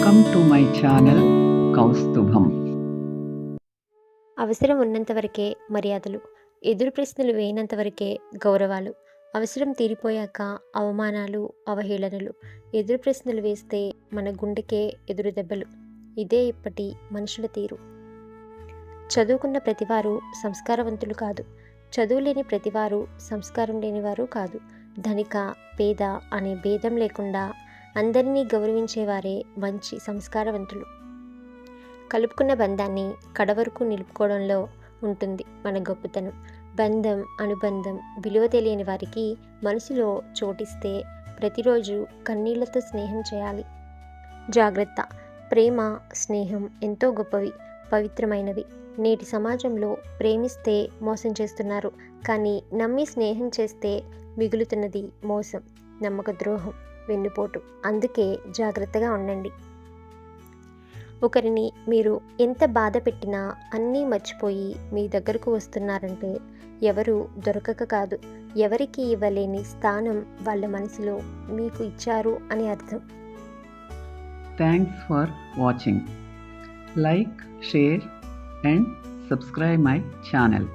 Welcome to my channel కౌస్తుభం అవసరం ఉన్నంతవరకే మర్యాదలు ఎదురు ప్రశ్నలు వేయనంతవరకే గౌరవాలు అవసరం తీరిపోయాక అవమానాలు అవహేళనలు ఎదురు ప్రశ్నలు వేస్తే మన గుండెకే ఎదురు దెబ్బలు. ఇదే ఇప్పటి మనుషుల తీరు. చదువుకున్న ప్రతివారు సంస్కారవంతులు కాదు. చదువు లేని ప్రతివారు సంస్కారం లేనివారు కాదు. ధనిక పేద అనే భేదం లేకుండా అందరినీ గౌరవించేవారే మంచి సంస్కారవంతులు. కలుపుకున్న బంధాన్ని కడవరకు నిలుపుకోవడంలో ఉంటుంది మన గొప్పతనం. బంధం అనుబంధం విలువ తెలియని వారికి మనసులో చోటిస్తే ప్రతిరోజు కన్నీళ్ళతో స్నేహం చేయాలి. జాగ్రత్త. ప్రేమ స్నేహం ఎంతో గొప్పవి పవిత్రమైనవి. నేటి సమాజంలో ప్రేమిస్తే మోసం చేస్తున్నారు. కానీ నమ్మి స్నేహం చేస్తే మిగులుతున్నది మోసం నమ్మక ద్రోహం. వెన్నుపోటు. అందుకే జాగ్రత్తగా ఉండండి. ఒకరిని మీరు ఎంత బాధ పెట్టినా అన్నీ మర్చిపోయి మీ దగ్గరకు వస్తున్నారంటే ఎవరు దొరకక కాదు. ఎవరికి ఇవ్వలేని స్థానం వాళ్ళ మనసులో మీకు ఇచ్చారు అని అర్థం. Thanks for watching like share and subscribe my channel